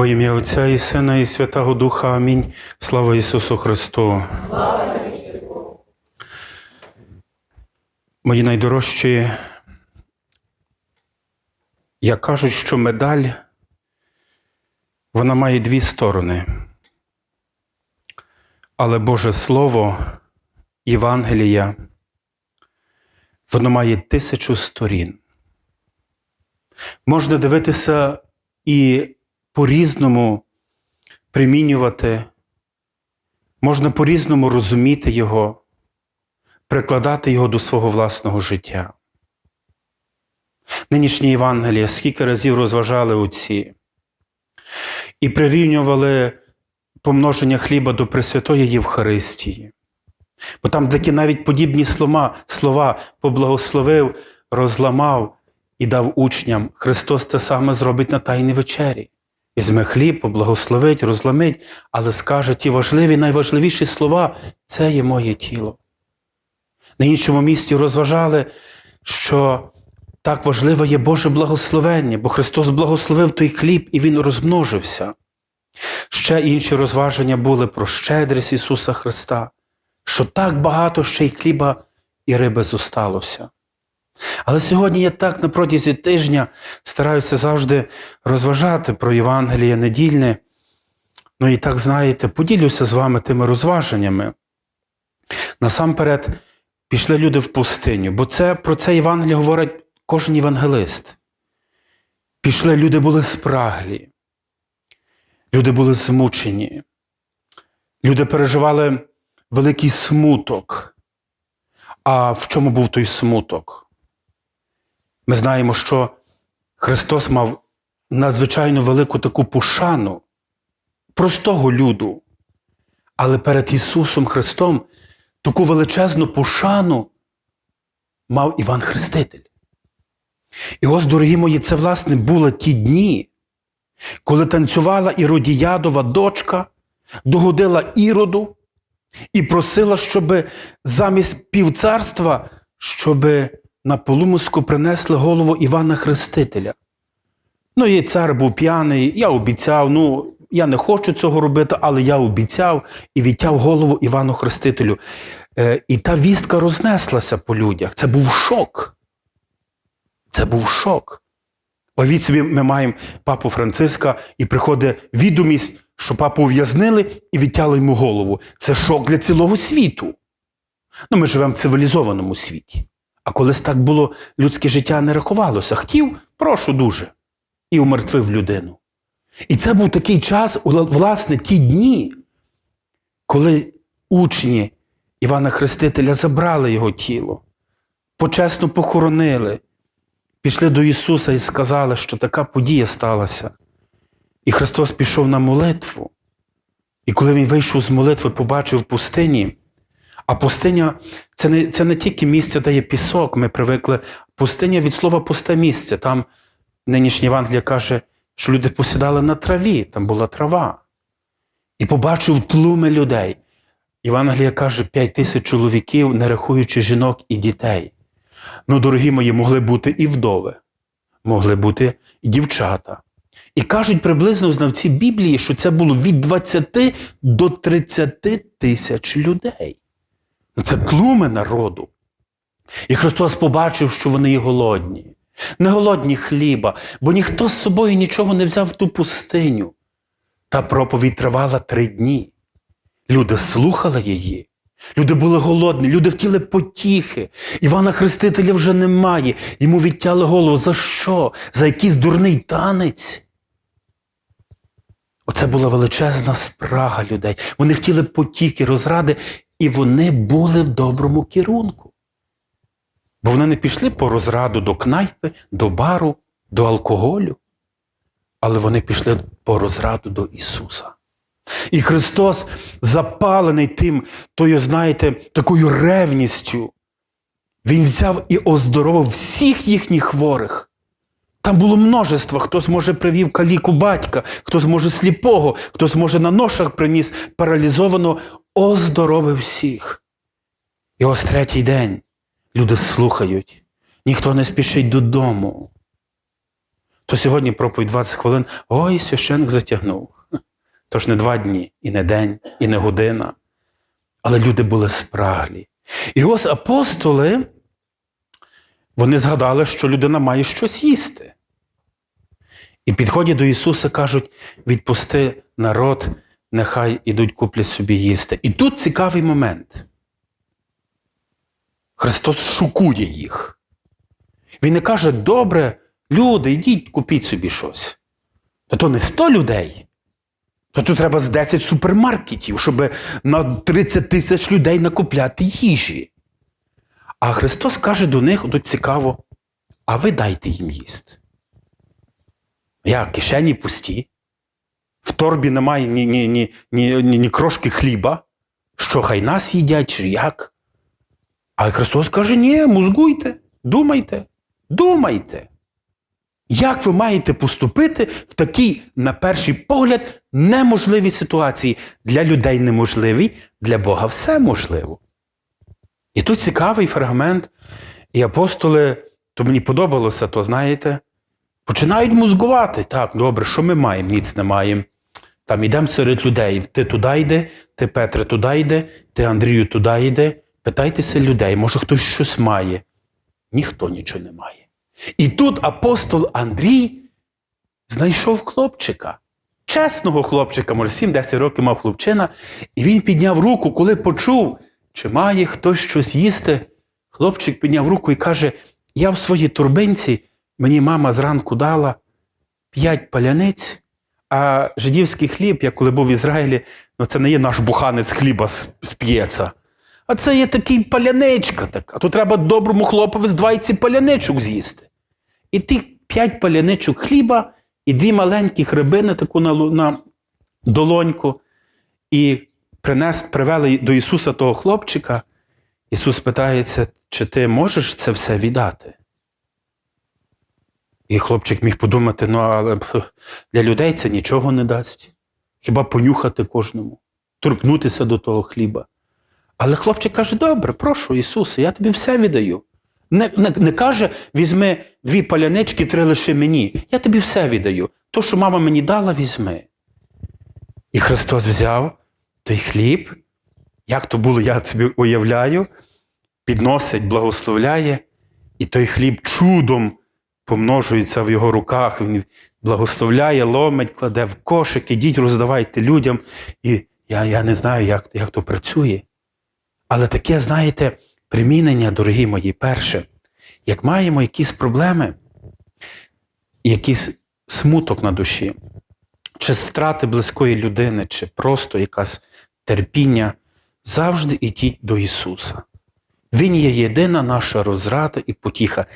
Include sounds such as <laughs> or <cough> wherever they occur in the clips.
Во ім'я Отця і Сина, і Святого Духа. Амінь. Слава Ісусу Христу. Мої найдорожчі, як кажуть, що медаль вона має дві сторони. Але Боже Слово, Євангелія, воно має тисячу сторін. Можна дивитися і по-різному примінювати, можна по-різному розуміти його, прикладати його до свого власного життя. Нинішні Євангелія скільки разів розважали отці і прирівнювали помноження хліба до Пресвятої Євхаристії. Бо там такі навіть подібні слова, слова поблагословив, розламав і дав учням. Христос це саме зробить на Тайній вечері. Візьме хліб, поблагословить, розламить, але скаже ті важливі, найважливіші слова це є моє тіло. На іншому місці розважали, що так важливе є Боже благословення, бо Христос благословив той хліб і Він розмножився. Ще інші розваження були про щедрість Ісуса Христа, що так багато ще й хліба і риби зосталося. Але сьогодні я так на протязі тижня стараюся завжди розважати про Євангеліє недільне. Ну і так знаєте, поділюся з вами тими розваженнями. Насамперед, пішли люди в пустиню, бо це про це Євангеліє говорить кожен євангелист. Пішли, люди були спраглі, люди були змучені, люди переживали великий смуток. А в чому був той смуток? Ми знаємо, що Христос мав надзвичайно велику таку пошану простого люду, але перед Ісусом Христом таку величезну пошану мав Іван Хреститель. І ось, дорогі мої, це, власне, були ті дні, коли танцювала Іродіядова дочка, догодила Іроду і просила, щоб замість півцарства, щоб на полумиску принесли голову Івана Хрестителя. Ну, і цар був п'яний, я обіцяв, ну, я не хочу цього робити, але я обіцяв і відтяв голову Івану Хрестителю. Е, і та вістка рознеслася по людях. Це був шок. Це був шок. Уявіть собі, ми маємо папу Франциска, і приходить відомість, що папу ув'язнили і відтяли йому голову. Це шок для цілого світу. Ну, ми живемо в цивілізованому світі. А колись так було, людське життя не рахувалося. Хотів, прошу дуже. І умертвив людину. І це був такий час, власне, ті дні, коли учні Івана Хрестителя забрали його тіло, почесно похоронили, пішли до Ісуса і сказали, що така подія сталася. І Христос пішов на молитву. І коли Він вийшов з молитви, побачив в пустині, а пустиня це не це не тільки місце, де є пісок, ми привикли. Пустиня від слова пусте місце. Там нинішній Євангелія каже, що люди посідали на траві, там була трава. І побачив тлуми людей. Євангелія каже, п'ять тисяч чоловіків, не рахуючи жінок і дітей. Ну, дорогі мої, могли бути і вдови, могли бути і дівчата. І кажуть приблизно знавці Біблії, що це було від 20 до 30 тисяч людей. Ну, Це тлуми народу. І Христос побачив, що вони є голодні. Не голодні хліба, бо ніхто з собою нічого не взяв в ту пустиню. Та проповідь тривала три дні. Люди слухали її. Люди були голодні, люди хотіли потіхи. Івана Хрестителя вже немає. Йому відтяли голову. За що? За якийсь дурний танець? Оце була величезна спрага людей. Вони хотіли потіки, розради, і вони були в доброму керунку. Бо вони не пішли по розраду до кнайпи, до бару, до алкоголю, але вони пішли по розраду до Ісуса. І Христос, запалений тим, тою, знаєте, такою ревністю, Він взяв і оздоровив всіх їхніх хворих. Там було множество, хтось може привів каліку батька, хтось може сліпого, хтось може на ношах приніс паралізовано, оздоровив всіх. І ось третій день люди слухають, ніхто не спішить додому. То сьогодні проповідь 20 хвилин, ой, священник затягнув. Тож не два дні, і не день, і не година. Але люди були спраглі. І ось апостоли, вони згадали, що людина має щось їсти. І підходять до Ісуса кажуть: відпусти народ, нехай ідуть куплять собі їсти. І тут цікавий момент. Христос шокує їх. Він не каже, добре, люди, йдіть, купіть собі щось. Та то не 100 людей. То тут треба з 10 супермаркетів, щоб на 30 тисяч людей накупляти їжі. А Христос каже до них, тут цікаво, а ви дайте їм їсти. Я кишені пусті, в торбі немає ні, ні, ні, ні, ні, ні крошки хліба, що хай нас їдять, чи як. А Христос каже: ні, мозгуйте, думайте, думайте. Як ви маєте поступити в такій, на перший погляд, неможливій ситуації? Для людей неможливій, для Бога все можливо. І тут цікавий фрагмент, і апостоли, то мені подобалося, то знаєте, починають мозгувати. Так, добре, що ми маємо? Ніц не маємо. Там ідемо серед людей. Ти туди йди, ти Петре туди йди, ти Андрію туди йди. Питайтеся людей, може хтось щось має. Ніхто нічого не має. І тут апостол Андрій знайшов хлопчика, чесного хлопчика, може 7-10 років мав хлопчина, і він підняв руку, коли почув, чи має хтось щось їсти. Хлопчик підняв руку і каже: Я в своїй турбинці, мені мама зранку дала п'ять паляниць, а жидівський хліб, я коли був в Ізраїлі, ну це не є наш буханець хліба з, п'єца. А це є такий паляничка. Так. А то треба доброму хлопові з 20 паляничок з'їсти. І тих п'ять паляничок хліба і дві маленькі хребини таку на, на долоньку. І принес, привели до Ісуса того хлопчика. Ісус питається, чи ти можеш це все віддати? І хлопчик міг подумати: ну, але для людей це нічого не дасть. Хіба понюхати кожному, торкнутися до того хліба. Але хлопчик каже: добре, прошу, Ісусе, я тобі все віддаю. Не, не, не каже, візьми дві палянички, три лиши мені. Я тобі все віддаю. То, що мама мені дала, візьми. І Христос взяв той хліб, як то було, я собі уявляю, підносить, благословляє, і той хліб чудом помножується в його руках. Він благословляє, ломить, кладе в кошик, ідіть, роздавайте людям. І я, я не знаю, як, як то працює. Але таке, знаєте, примінення, дорогі мої, перше, як маємо якісь проблеми, якийсь смуток на душі, чи страти близької людини, чи просто якась терпіння, завжди ідіть до Ісуса. Він є єдина наша розрада і потіха.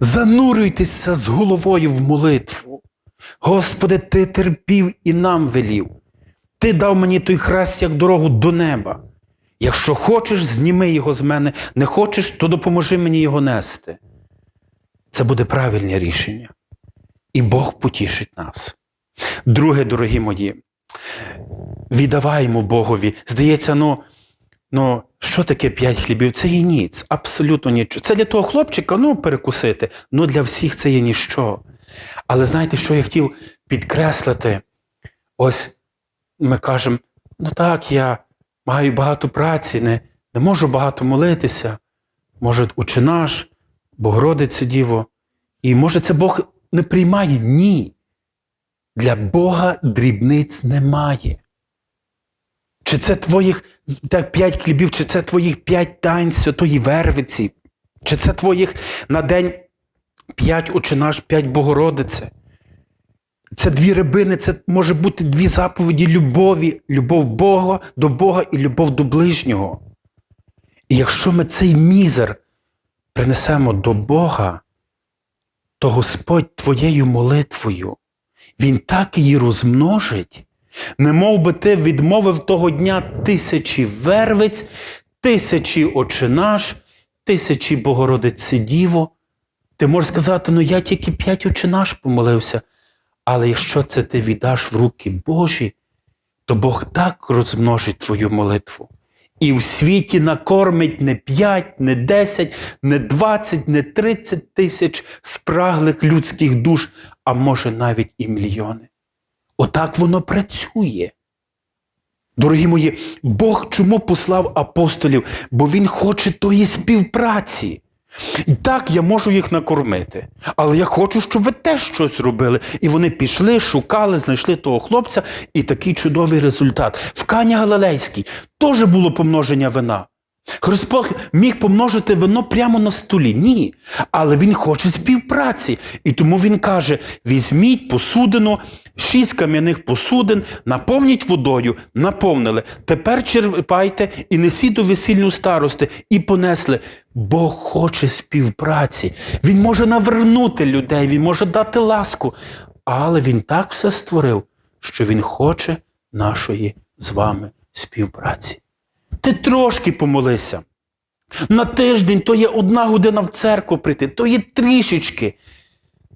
Занурюйтеся з головою в молитву. Господи, Ти терпів і нам велів. Ти дав мені той хрест як дорогу до неба. Якщо хочеш, зніми його з мене, не хочеш, то допоможи мені його нести. Це буде правильне рішення. І Бог потішить нас. Друге, дорогі мої, віддаваймо Богові. Здається, ну, ну що таке п'ять хлібів? Це є ніц, абсолютно нічого. Це для того хлопчика, ну, перекусити, ну для всіх це є ніщо. Але знаєте, що я хотів підкреслити? Ось ми кажемо, ну так, я маю багато праці, не, не можу багато молитися. Може, учи наш, Богородицю Діво. І може, це Бог не приймає? Ні. Для Бога дрібниць немає. Чи це твоїх так, п'ять хлібів, чи це твоїх п'ять тайн святої Вервиці, чи це твоїх на день п'ять учинаш, п'ять Богородице. Це дві рибини, це може бути дві заповіді любові, любов Бога до Бога і любов до ближнього. І якщо ми цей мізер принесемо до Бога, то Господь твоєю молитвою, Він так її розмножить, не би ти відмовив того дня тисячі вервиць, тисячі очинаш, тисячі Богородиці Діво. Ти можеш сказати, ну я тільки п'ять очинаш помолився. Але якщо це ти віддаш в руки Божі, то Бог так розмножить твою молитву. І в світі накормить не 5, не 10, не 20, не 30 тисяч спраглих людських душ, а може навіть і мільйони. Отак воно працює. Дорогі мої, Бог чому послав апостолів? Бо Він хоче тої співпраці. І Так, я можу їх накормити, але я хочу, щоб ви теж щось робили. І вони пішли, шукали, знайшли того хлопця, і такий чудовий результат. В Кані Галилейській теж було помноження вина. Христос міг помножити вино прямо на столі. Ні. Але Він хоче співпраці. І тому Він каже: візьміть посудину, шість кам'яних посудин, наповніть водою, наповнили. Тепер черпайте і несіть до весільну старости, і понесли. Бог хоче співпраці. Він може навернути людей, Він може дати ласку. Але Він так все створив, що Він хоче нашої з вами співпраці. Ти трошки помолися. На тиждень то є одна година в церкву прийти, то є трішечки.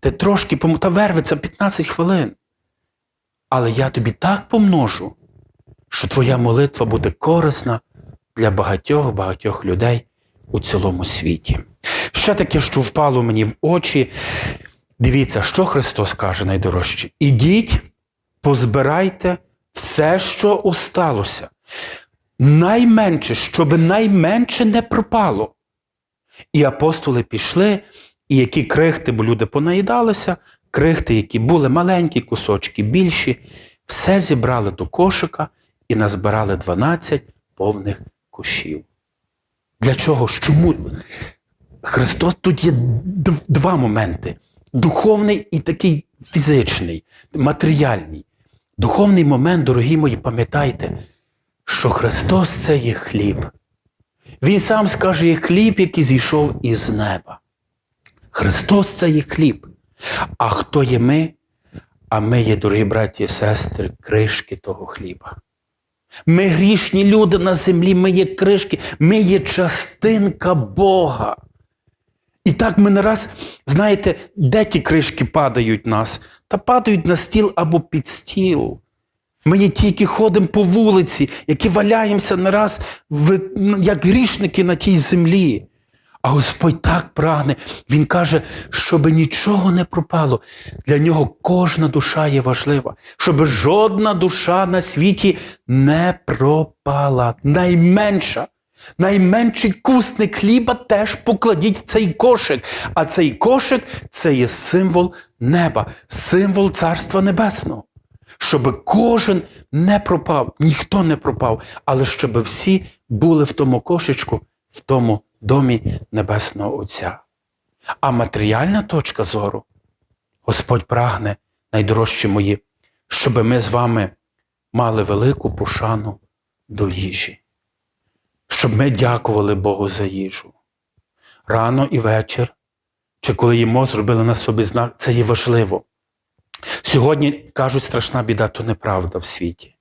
Ти трошки пом... та верветься 15 хвилин. Але я тобі так помножу, що твоя молитва буде корисна для багатьох-багатьох людей у цілому світі. Ще таке, що впало мені в очі. Дивіться, що Христос каже найдорожче. Ідіть, позбирайте все, що осталося. Найменше, щоб найменше не пропало. І апостоли пішли, і які крихти, бо люди понаїдалися, крихти, які були маленькі, кусочки більші, все зібрали до кошика і назбирали 12 повних кошів. Для чого? Чому? Христос тут є два моменти: духовний і такий фізичний, матеріальний. Духовний момент, дорогі мої, пам'ятайте, що Христос це є хліб. Він сам скаже, є хліб, який зійшов із неба. Христос це є хліб. А хто є ми? А ми є, дорогі браті і сестри, кришки того хліба. Ми грішні люди на землі, ми є кришки, ми є частинка Бога. І так ми не раз, знаєте, де ті кришки падають нас? Та падають на стіл або під стіл. Ми є ті, які ходимо по вулиці, які валяємося не раз як грішники на тій землі. А Господь так прагне. Він каже, щоб нічого не пропало. Для нього кожна душа є важлива, щоб жодна душа на світі не пропала. Найменша. Найменший кусник хліба теж покладіть в цей кошик. А цей кошик це є символ неба, символ Царства Небесного. Щоб кожен не пропав, ніхто не пропав, але щоб всі були в тому кошечку, в тому домі Небесного Отця. А матеріальна точка зору, Господь прагне, найдорожчі мої, щоб ми з вами мали велику пошану до їжі, щоб ми дякували Богу за їжу. Рано і вечір, чи коли їмо, зробили на собі знак, це є важливо. Сьогодні кажуть, страшна біда, то неправда в світі.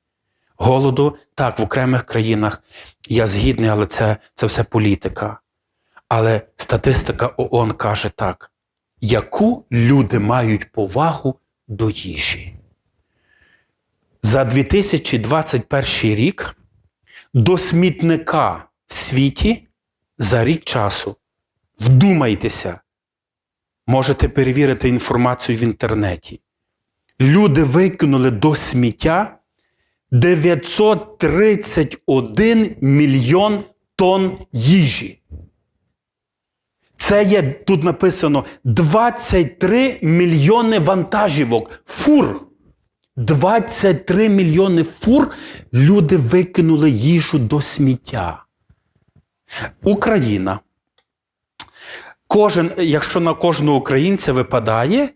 Голоду, так, в окремих країнах я згідний, але це, це все політика. Але статистика ООН каже так: яку люди мають повагу до їжі? За 2021 рік до смітника в світі за рік часу, вдумайтеся, можете перевірити інформацію в інтернеті. Люди викинули до сміття 931 мільйон тонн їжі. Це є тут написано 23 мільйони вантажівок, фур. 23 мільйони фур люди викинули їжу до сміття. Україна. Кожен, якщо на кожного українця випадає,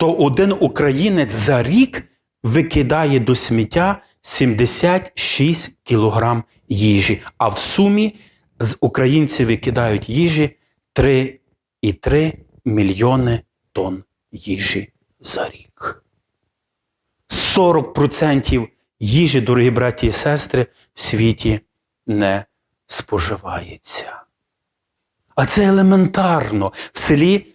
то один українець за рік викидає до сміття 76 кілограм їжі. А в сумі з українців викидають їжі 3,3 мільйони тонн їжі за рік. 40% їжі, дорогі браті і сестри, в світі не споживається. А це елементарно. В селі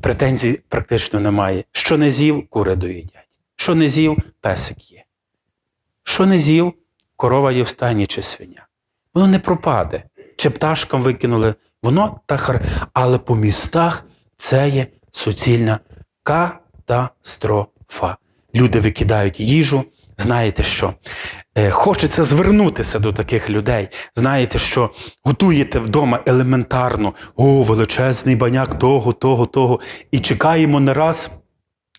претензій практично немає. Що не з'їв, кури доїдять. Що не з'їв, песик є. Що не з'їв, корова є в стані чи свиня. Воно не пропаде. Чи пташкам викинули, воно та хар. Але по містах це є суцільна катастрофа. Люди викидають їжу. Знаєте що? Е, Хочеться звернутися до таких людей. Знаєте, що готуєте вдома елементарно, о, величезний баняк того, того, того. І чекаємо не раз,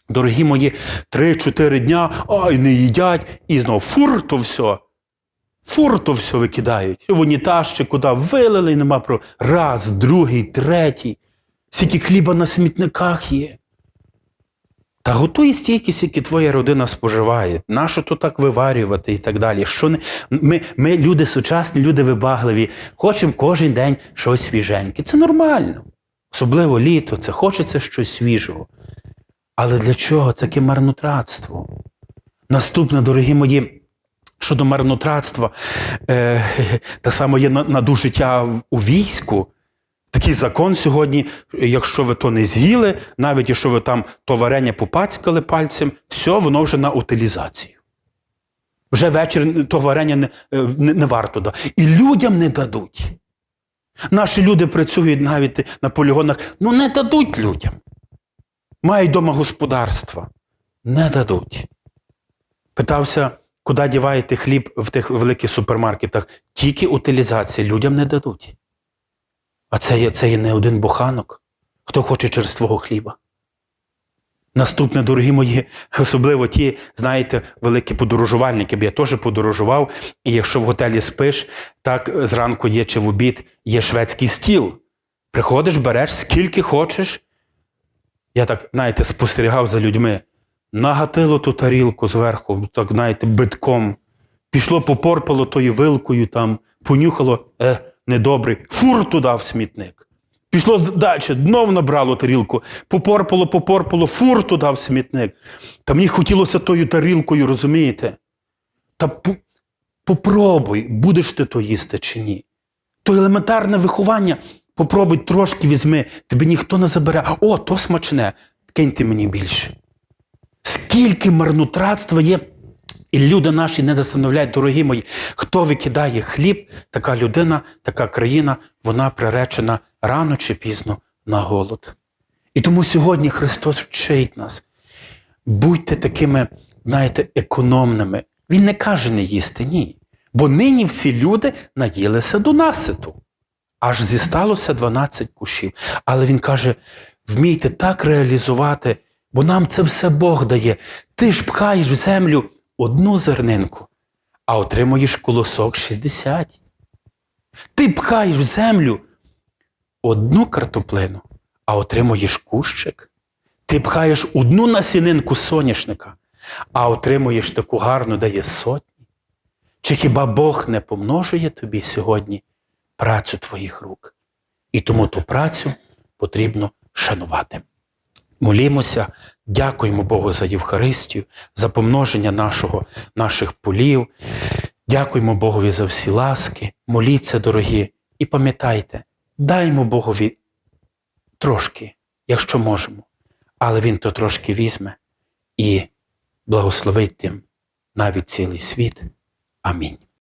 дорогі мої, 3-4 дня, ай, не їдять, і знов фур то все. Фур то все викидають. В унітаз чи куди вилили, нема про раз, другий, третій. Скільки хліба на смітниках є. Та готуй стільки, скільки твоя родина споживає. Нащо то так виварювати і так далі? Що не... ми, ми, люди сучасні, люди вибагливі, хочемо кожен день щось свіженьке. Це нормально. Особливо літо, це хочеться щось свіжого. Але для чого таке марнотратство? Наступне, дорогі мої, щодо марнотратства, е, <laughs> та саме є на- надужиття у війську. Такий закон сьогодні, якщо ви то не з'їли, навіть якщо ви там то варення попацькали пальцем, все, воно вже на утилізацію. Вже вечір то варення не, е, не, не варто да. І людям не дадуть. Наші люди працюють навіть на полігонах, ну не дадуть людям. Мають дома господарства. Не дадуть. Питався, куди діваєте хліб в тих великих супермаркетах. Тільки утилізація людям не дадуть. А це є, це є не один буханок, хто хоче черствого хліба. Наступне, дорогі мої, особливо ті, знаєте, великі подорожувальники, бо я теж подорожував, і якщо в готелі спиш, так зранку є чи в обід є шведський стіл. Приходиш, береш скільки хочеш. Я так, знаєте, спостерігав за людьми. Нагатило ту тарілку зверху, так, знаєте, битком. Пішло, попорпало тою вилкою, там, понюхало, е, недобрий, фур туди в смітник. Пішло далі, знов набрало тарілку, попорпало, попорпало, фур туди в смітник. Та мені хотілося тою тарілкою, розумієте? Та попробуй, будеш ти то їсти чи ні. То елементарне виховання, попробуй трошки візьми, тобі ніхто не забере. О, то смачне, киньте мені більше. Скільки марнотратства є, і люди наші не застановляють, дорогі мої, хто викидає хліб, така людина, така країна, вона приречена рано чи пізно на голод. І тому сьогодні Христос вчить нас. Будьте такими, знаєте, економними. Він не каже не їсти, ні. Бо нині всі люди наїлися до наситу. Аж зісталося 12 кушів. Але він каже: вмійте так реалізувати, бо нам це все Бог дає. Ти ж пхаєш в землю одну зернинку, а отримуєш колосок 60. Ти пхаєш в землю одну картоплину, а отримуєш кущик. Ти пхаєш одну насінинку соняшника, а отримуєш таку гарну, де є сотні. Чи хіба Бог не помножує тобі сьогодні працю твоїх рук? І тому ту працю потрібно шанувати. Молімося, дякуємо Богу за Євхаристію, за помноження нашого, наших полів. Дякуємо Богові за всі ласки. Моліться, дорогі, і пам'ятайте, даймо Богові трошки, якщо можемо, але Він то трошки візьме і благословить тим навіть цілий світ. Амінь.